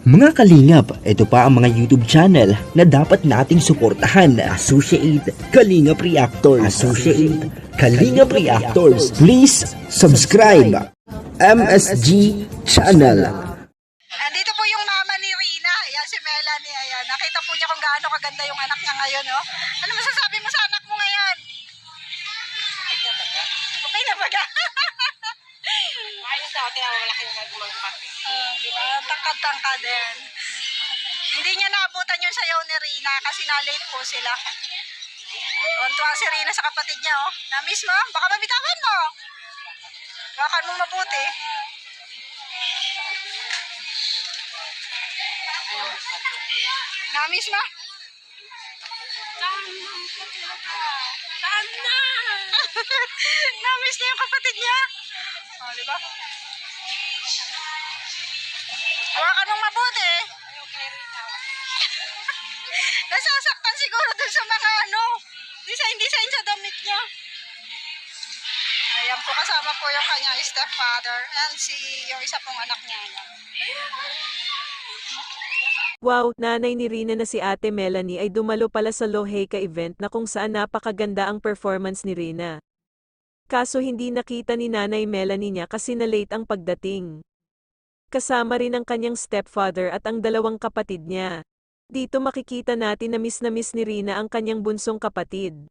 Mga kalingap, ito pa ang mga YouTube channel na dapat nating suportahan. Associate Kalingap Reactors. Associate Kalingap Reactors. Please subscribe. MSG Channel. Andito po yung mama ni Rina. Ayan, si Melanie. Ayan. Nakita po niya kung gaano kaganda yung anak niya ngayon, no? Ano masasabi mo sa anak mo ngayon? Okay na baga? Ayos daw, kaya malaki yung Ah, di ba? Tangkad-tangkad din. Hindi niya naabutan yung sayaw ni Rina kasi na-late po sila. Tuwan-tuwa si Rina sa kapatid niya, oh. Na-miss mo? Baka mabitawan mo. Bakan mo mabuti. Na-miss mo? Saan na? Na-miss niya yung kapatid niya. Oh, di ba? Hawakan mong mabuti. Nasasaktan siguro dun sa mga ano, design-design sa damit niya. Ayan po, kasama po yung kanyang stepfather and si yung isa pong anak niya. Ayan. Wow, nanay ni Rina na si Ate Melanie ay dumalo pala sa Loheka event na kung saan napakaganda ang performance ni Rina. Kaso hindi nakita ni Nanay Melanie niya kasi na late ang pagdating. Kasama rin ang kanyang stepfather at ang dalawang kapatid niya. Dito makikita natin na miss na miss ni Rina ang kanyang bunsong kapatid.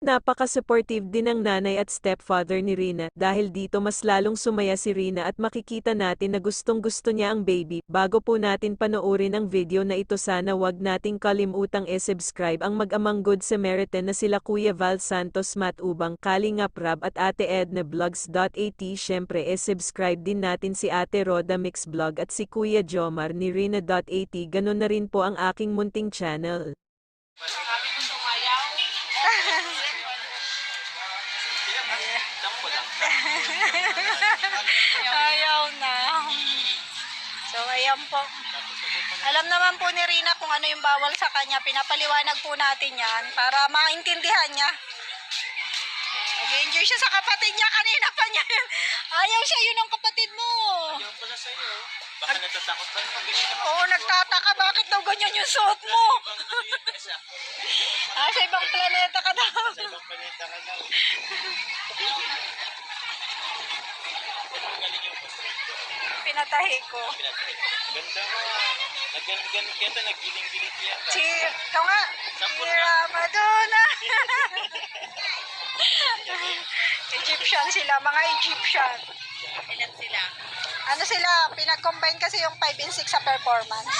Napaka-supportive din ng nanay at stepfather ni Rina dahil dito mas lalong sumaya si Rina at makikita natin na gustong gusto niya ang baby. Bago po natin panoorin ang video na ito sana wag nating kalimutang e-subscribe ang mag-amang good Samaritan na sila Kuya Val Santos Matubang, Kalingap Rab at Ate Edna Vlogs.at. Syempre e-subscribe din natin si Ate Roda Mix Vlog at si Kuya Jomar ni Rina.at. Ganon na rin po ang aking munting channel. Ayan po. Alam naman po ni Rina kung ano yung bawal sa kanya. Pinapaliwanag po natin yan para maintindihan niya. Nag-enjoy siya sa kapatid niya. Kanina pa niya. Ayaw siya yun ang kapatid mo. Ayaw pala sa'yo. Baka natatakot ka pag ganyan Oo, nagtataka. Bakit daw ganyan yung suot mo? ah, sa ibang planeta ka daw. Sa ibang planeta ka daw. Pinatahi ko. Pinatay. Ganda mo. Nagganit-ganit kaya naggiling-gilit yan. Si, ikaw nga. Si Ramadona. Egyptian sila, mga Egyptian. Ilan sila? Ano sila, pinag-combine kasi yung 5 and 6 sa performance.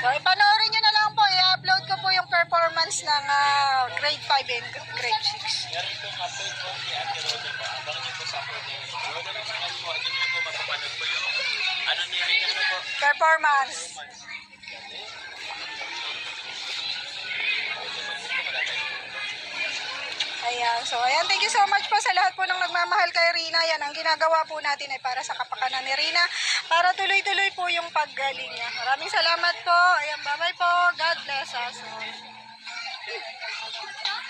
So, ipanoorin nyo na lang po, i-upload ko po yung performance ng ah, grade 5 and grade 6. Meron itong upload po si Ate Roda po. Abangan niyo po sa upload ni Roda ng channel po. Po mapapanood po yung ano ni Rika na po. Performance. Ayan. So, ayan. Thank you so much po sa lahat po ng nagmamahal kay Rina. Yan, ang ginagawa po natin ay para sa kapakanan ni Rina. Para tuloy-tuloy po yung paggaling niya. Maraming salamat po. Ayan, bye-bye po. God bless us.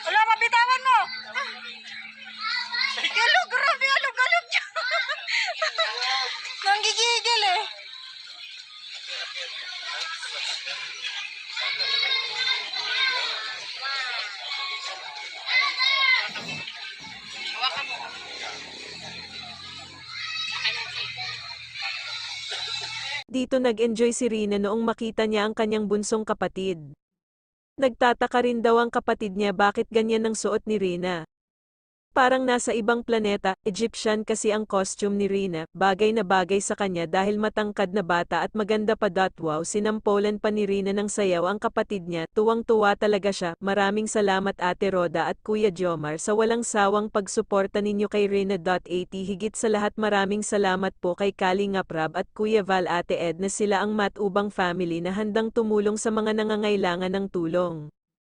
Wala, mabitawan mo. Hello, grabe. Dito nag-enjoy si Rina noong makita niya ang kanyang bunsong kapatid. Nagtataka rin daw ang kapatid niya bakit ganyan ang suot ni Rina. Parang nasa ibang planeta, Egyptian kasi ang costume ni Rina, bagay na bagay sa kanya dahil matangkad na bata at maganda pa. Wow, sinampolan pa ni Rina ng sayaw ang kapatid niya, tuwang-tuwa talaga siya. Maraming salamat Ate Roda at Kuya Jomar sa walang sawang pagsuporta ninyo kay Rina.at. Higit sa lahat maraming salamat po kay Kalingap Rab at Kuya Val Ate Ed na sila ang matubang family na handang tumulong sa mga nangangailangan ng tulong.